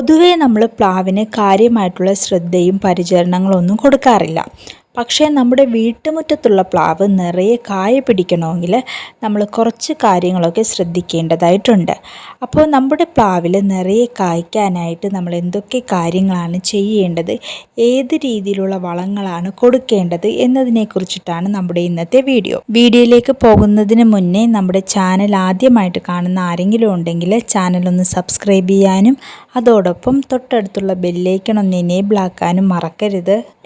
പൊതുവേ നമ്മൾ പ്ലാവിന് കാര്യമായിട്ടുള്ള ശ്രദ്ധയും പരിചരണങ്ങളൊന്നും കൊടുക്കാറില്ല. പക്ഷേ നമ്മുടെ വീട്ടുമുറ്റത്തുള്ള പ്ലാവ് നിറയെ കായ പിടിക്കണമെങ്കിൽ നമ്മൾ കുറച്ച് കാര്യങ്ങളൊക്കെ ശ്രദ്ധിക്കേണ്ടതായിട്ടുണ്ട്. അപ്പോൾ നമ്മുടെ പ്ലാവിൽ നിറയെ കായ്ക്കാനായിട്ട് നമ്മൾ എന്തൊക്കെ കാര്യങ്ങളാണ് ചെയ്യേണ്ടത് ഏത് രീതിയിലുള്ള വളങ്ങളാണ് കൊടുക്കേണ്ടത് എന്നതിനെക്കുറിച്ചിട്ടാണ് നമ്മുടെ ഇന്നത്തെ വീഡിയോ. വീഡിയോയിലേക്ക് പോകുന്നതിന് മുന്നേ നമ്മുടെ ചാനൽ ആദ്യമായിട്ട് കാണുന്ന ആരെങ്കിലും ഉണ്ടെങ്കിൽ ചാനൽ ഒന്ന് സബ്സ്ക്രൈബ് ചെയ്യാനും അതോടൊപ്പം തൊട്ടടുത്തുള്ള ബെല്ലൈക്കൺ ഒന്ന് എനേബിൾ ആക്കാനും മറക്കരുത്.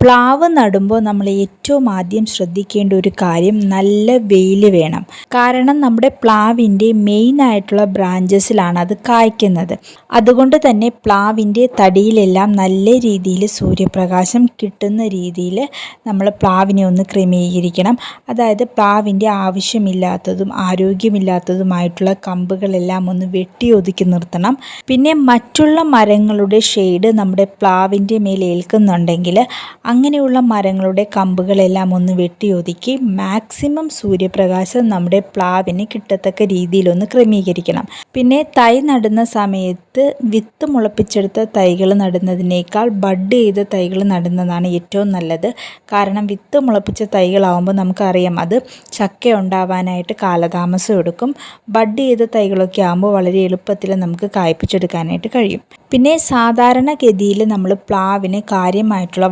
പ്ലാവ് നടുമ്പോൾ നമ്മൾ ഏറ്റവും ആദ്യം ശ്രദ്ധിക്കേണ്ട ഒരു കാര്യം നല്ല വെയിൽ വേണം. കാരണം നമ്മുടെ പ്ലാവിന്റെ മെയിൻ ആയിട്ടുള്ള ബ്രാഞ്ചസിലാണ് അത് കായ്ക്കുന്നത്. അതുകൊണ്ട് തന്നെ പ്ലാവിന്റെ തടിയിലെല്ലാം നല്ല രീതിയിൽ സൂര്യപ്രകാശം കിട്ടുന്ന രീതിയിൽ നമ്മൾ പ്ലാവിനെ ഒന്ന് ക്രമീകരിക്കണം. അതായത് പ്ലാവിന്റെ ആവശ്യമില്ലാത്തതും ആരോഗ്യമില്ലാത്തതുമായിട്ടുള്ള കമ്പുകളെല്ലാം ഒന്ന് വെട്ടി ഒതുക്കി നിർത്തണം. പിന്നെ മറ്റുള്ള മരങ്ങളുടെ ഷെയ്ഡ് നമ്മുടെ പ്ലാവിന്റെ മേൽ ഏൽക്കുന്നുണ്ടെങ്കിൽ അങ്ങനെയുള്ള മരങ്ങളുടെ കമ്പുകളെല്ലാം ഒന്ന് വെട്ടിയൊതുക്കി മാക്സിമം സൂര്യപ്രകാശം നമ്മുടെ പ്ലാവിന് കിട്ടത്തക്ക രീതിയിലൊന്ന് ക്രമീകരിക്കണം. പിന്നെ തൈ നടുന്ന സമയത്ത് വിത്ത് മുളപ്പിച്ചെടുത്ത തൈകൾ നടുന്നതിനേക്കാൾ ബഡ് ചെയ്ത തൈകൾ നടുന്നതാണ് ഏറ്റവും നല്ലത്. കാരണം വിത്ത് മുളപ്പിച്ച തൈകളാവുമ്പോൾ നമുക്കറിയാം അത് ചക്ക ഉണ്ടാവാനായിട്ട് കാലതാമസം എടുക്കും. ബഡ് ചെയ്ത തൈകളൊക്കെ ആകുമ്പോൾ വളരെ എളുപ്പത്തിൽ നമുക്ക് കായ്പിച്ചെടുക്കാനായിട്ട് കഴിയും. പിന്നെ സാധാരണഗതിയിൽ നമ്മൾ പ്ലാവിന് കാര്യമായിട്ടുള്ള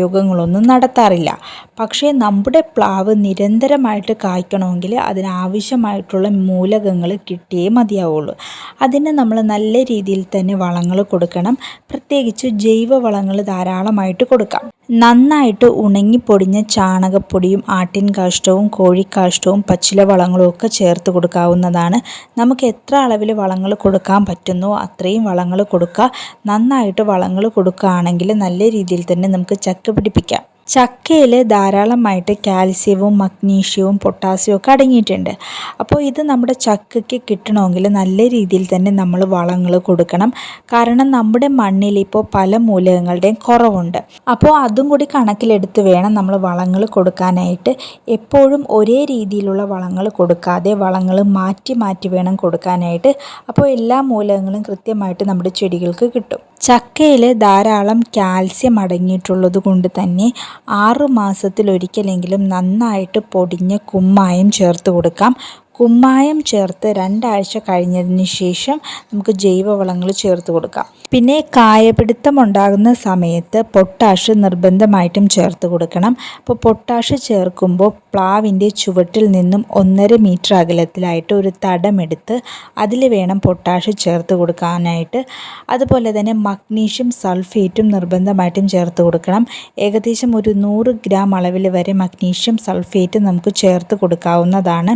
വളപ്രയോഗങ്ങളൊന്നും നടത്താറില്ല. പക്ഷേ നമ്മുടെ പ്ലാവ് നിരന്തരമായിട്ട് കായ്ക്കണമെങ്കിൽ അതിനാവശ്യമായിട്ടുള്ള മൂലകങ്ങൾ കിട്ടിയേ മതിയാവുള്ളൂ. അതിന് നമ്മൾ നല്ല രീതിയിൽ തന്നെ വളങ്ങൾ കൊടുക്കണം. പ്രത്യേകിച്ച് ജൈവ വളങ്ങൾ ധാരാളമായിട്ട് കൊടുക്കാം. നന്നായിട്ട് ഉണങ്ങിപ്പൊടിഞ്ഞ ചാണകപ്പൊടിയും ആട്ടിൻ കാഷ്ടവും കോഴിക്കാഷ്ടവും പച്ചില വളങ്ങളും ഒക്കെ ചേർത്ത് കൊടുക്കാവുന്നതാണ്. നമുക്ക് എത്ര അളവിൽ വളങ്ങൾ കൊടുക്കാൻ പറ്റുന്നോ അത്രയും വളങ്ങൾ കൊടുക്കുക. നന്നായിട്ട് വളങ്ങൾ കൊടുക്കുകയാണെങ്കിൽ നല്ല രീതിയിൽ തന്നെ നമുക്ക് ചക്ക പിടിപ്പിക്കാം ചക്കയിൽ ധാരാളമായിട്ട് കാൽസ്യവും മഗ്നീഷ്യവും പൊട്ടാസ്യവും ഒക്കെ അടങ്ങിയിട്ടുണ്ട്. അപ്പോൾ ഇത് നമ്മുടെ ചക്കയ്ക്ക് കിട്ടണമെങ്കിൽ നല്ല രീതിയിൽ തന്നെ നമ്മൾ വളങ്ങൾ കൊടുക്കണം. കാരണം നമ്മുടെ മണ്ണിൽ ഇപ്പോൾ പല മൂലകങ്ങളുടെയും കുറവുണ്ട്. അപ്പോൾ അതും കൂടി കണക്കിലെടുത്ത് വേണം നമ്മൾ വളങ്ങൾ കൊടുക്കാനായിട്ട്. എപ്പോഴും ഒരേ രീതിയിലുള്ള വളങ്ങൾ കൊടുക്കാതെ വളങ്ങൾ മാറ്റി മാറ്റി വേണം കൊടുക്കാനായിട്ട്. അപ്പോൾ എല്ലാ മൂലകങ്ങളും കൃത്യമായിട്ട് നമ്മുടെ ചെടികൾക്ക് കിട്ടും. ചക്കയിൽ ധാരാളം കാൽസ്യം അടങ്ങിയിട്ടുള്ളത് കൊണ്ട് തന്നെ ആറ് മാസത്തിലൊരിക്കലെങ്കിലും നന്നായിട്ട് പൊടിഞ്ഞ കുമ്മായം ചേർത്ത് കൊടുക്കാം. കുമ്മായം ചേർത്ത് രണ്ടാഴ്ച കഴിഞ്ഞതിന് ശേഷം നമുക്ക് ജൈവവളങ്ങൾ ചേർത്ത് കൊടുക്കാം. പിന്നെ കായപിടുത്തം ഉണ്ടാകുന്ന സമയത്ത് പൊട്ടാഷ് നിർബന്ധമായിട്ടും ചേർത്ത് കൊടുക്കണം. അപ്പോൾ പൊട്ടാഷ് ചേർക്കുമ്പോൾ പ്ലാവിന്റെ ചുവട്ടിൽ നിന്നും ഒന്നര മീറ്റർ അകലത്തിലായിട്ട് ഒരു തടമെടുത്ത് അതിൽ വേണം പൊട്ടാഷ് ചേർത്ത് കൊടുക്കാനായിട്ട്. അതുപോലെ തന്നെ മഗ്നീഷ്യം സൾഫേറ്റും നിർബന്ധമായിട്ടും ചേർത്ത് കൊടുക്കണം. ഏകദേശം ഒരു നൂറ് ഗ്രാം അളവിൽ വരെ മഗ്നീഷ്യം സൾഫേറ്റ് നമുക്ക് ചേർത്ത് കൊടുക്കാവുന്നതാണ്.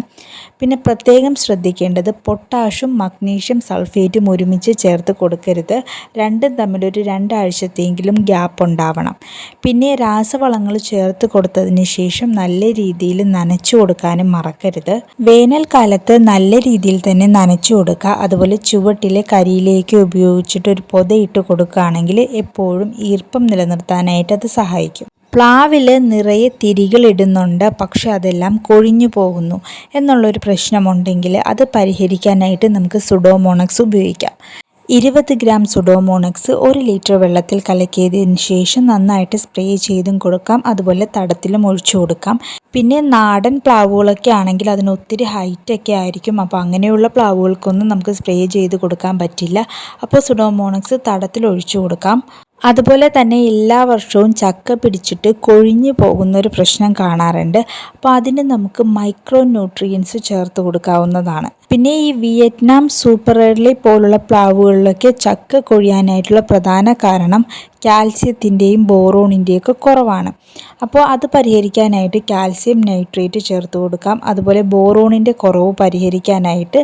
പിന്നെ പ്രത്യേകം ശ്രദ്ധിക്കേണ്ടത് പൊട്ടാഷും മഗ്നീഷ്യം സൾഫേറ്റും ഒരുമിച്ച് ചേർത്ത് കൊടുക്കരുത്. രണ്ടും തമ്മിലൊരു രണ്ടാഴ്ചത്തെങ്കിലും ഗ്യാപ്പ് ഉണ്ടാവണം. പിന്നെ രാസവളങ്ങൾ ചേർത്ത് കൊടുത്തതിന് ശേഷം നല്ല രീതിയിൽ നനച്ചു കൊടുക്കാനും മറക്കരുത്. വേനൽക്കാലത്ത് നല്ല രീതിയിൽ തന്നെ നനച്ചു കൊടുക്കുക. അതുപോലെ ചുവട്ടിലെ കരിയിലേക്ക് ഉപയോഗിച്ചിട്ട് ഒരു പൊതയിട്ട് കൊടുക്കുകയാണെങ്കിൽ എപ്പോഴും ഈർപ്പം നിലനിർത്താനായിട്ട് അത് സഹായിക്കും. പ്ലാവിൽ നിറയെ തിരികളിടുന്നുണ്ട് പക്ഷെ അതെല്ലാം കൊഴിഞ്ഞു പോകുന്നു എന്നുള്ളൊരു പ്രശ്നമുണ്ടെങ്കിൽ അത് പരിഹരിക്കാനായിട്ട് നമുക്ക് സുഡോമോണക്സ് ഉപയോഗിക്കാം. ഇരുപത് ഗ്രാം സുഡോമോണക്സ് ഒരു ലിറ്റർ വെള്ളത്തിൽ കലക്കിയതിന് ശേഷം നന്നായിട്ട് സ്പ്രേ ചെയ്തും കൊടുക്കാം അതുപോലെ തടത്തിലും ഒഴിച്ചു കൊടുക്കാം. പിന്നെ നാടൻ പ്ലാവുകളൊക്കെ ആണെങ്കിൽ അതിന് ഒത്തിരി ഹൈറ്റൊക്കെ ആയിരിക്കും അപ്പോൾ അങ്ങനെയുള്ള പ്ലാവുകൾക്കൊന്നും നമുക്ക് സ്പ്രേ ചെയ്ത് കൊടുക്കാൻ പറ്റില്ല. അപ്പോൾ സുഡോമോണക്സ് തടത്തിൽ ഒഴിച്ചു കൊടുക്കാം. അതുപോലെ തന്നെ എല്ലാ വർഷവും ചക്ക പിടിച്ചിട്ട് കൊഴിഞ്ഞു പോകുന്ന ഒരു പ്രശ്നം കാണാറുണ്ട്. അപ്പോൾ അതിന് നമുക്ക് മൈക്രോ ന്യൂട്രിയൻസ് ചേർത്ത് കൊടുക്കാവുന്നതാണ്. പിന്നെ ഈ വിയറ്റ്നാം സൂപ്പർ എർലി പോലുള്ള പ്ലാവുകളിലൊക്കെ ചക്ക കൊഴിയാനായിട്ടുള്ള പ്രധാന കാരണം കാൽസ്യത്തിന്റെയും ബോറോണിന്റെയും ഒക്കെ കുറവാണ്. അപ്പോൾ അത് പരിഹരിക്കാനായിട്ട് കാൽസ്യം നൈട്രേറ്റ് ചേർത്ത് കൊടുക്കാം. അതുപോലെ ബോറോണിന്റെ കുറവ് പരിഹരിക്കാനായിട്ട്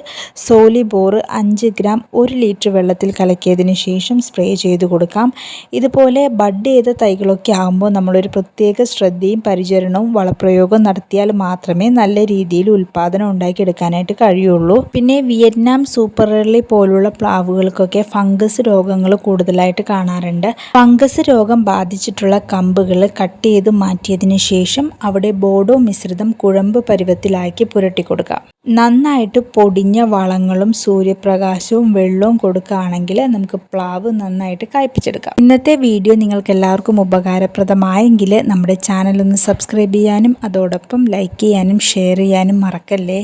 സോലി ബോർ അഞ്ച് ഗ്രാം ഒരു ലിറ്റർ വെള്ളത്തിൽ കലക്കിയതിന് ശേഷം സ്പ്രേ ചെയ്ത് കൊടുക്കാം. ഇതുപോലെ ബഡ് ചെയ്ത തൈകളൊക്കെ ആകുമ്പോൾ നമ്മളൊരു പ്രത്യേക ശ്രദ്ധയും പരിചരണവും വളപ്രയോഗവും നടത്തിയാൽ മാത്രമേ നല്ല രീതിയിൽ ഉൽപ്പാദനം ഉണ്ടാക്കിയെടുക്കാനായിട്ട് കഴിയുള്ളൂ. പിന്നെ വിയറ്റ്നാം സൂപ്പർ എർലി പോലുള്ള പ്ലാവുകൾക്കൊക്കെ ഫംഗസ് രോഗങ്ങൾ കൂടുതലായിട്ട് കാണാറുണ്ട്. ഫംഗസ് രോഗം ബാധിച്ചിട്ടുള്ള കമ്പുകൾ കട്ട് ചെയ്ത് മാറ്റിയതിന് ശേഷം അവിടെ ബോഡോ മിശ്രിതം കുഴമ്പ് പരുവത്തിലാക്കി പുരട്ടി കൊടുക്കുക നന്നായിട്ട് പൊടിഞ്ഞ വളങ്ങളും സൂര്യപ്രകാശവും വെള്ളവും കൊടുക്കുകയാണെങ്കിൽ നമുക്ക് പ്ലാവ് നന്നായിട്ട് കായ്പിച്ചെടുക്കാം. ഇന്നത്തെ വീഡിയോ നിങ്ങൾക്ക് എല്ലാവർക്കും ഉപകാരപ്രദമായെങ്കിൽ നമ്മുടെ ചാനൽ ഒന്ന് സബ്സ്ക്രൈബ് ചെയ്യാനും അതോടൊപ്പം ലൈക്ക് ചെയ്യാനും ഷെയർ ചെയ്യാനും മറക്കല്ലേ?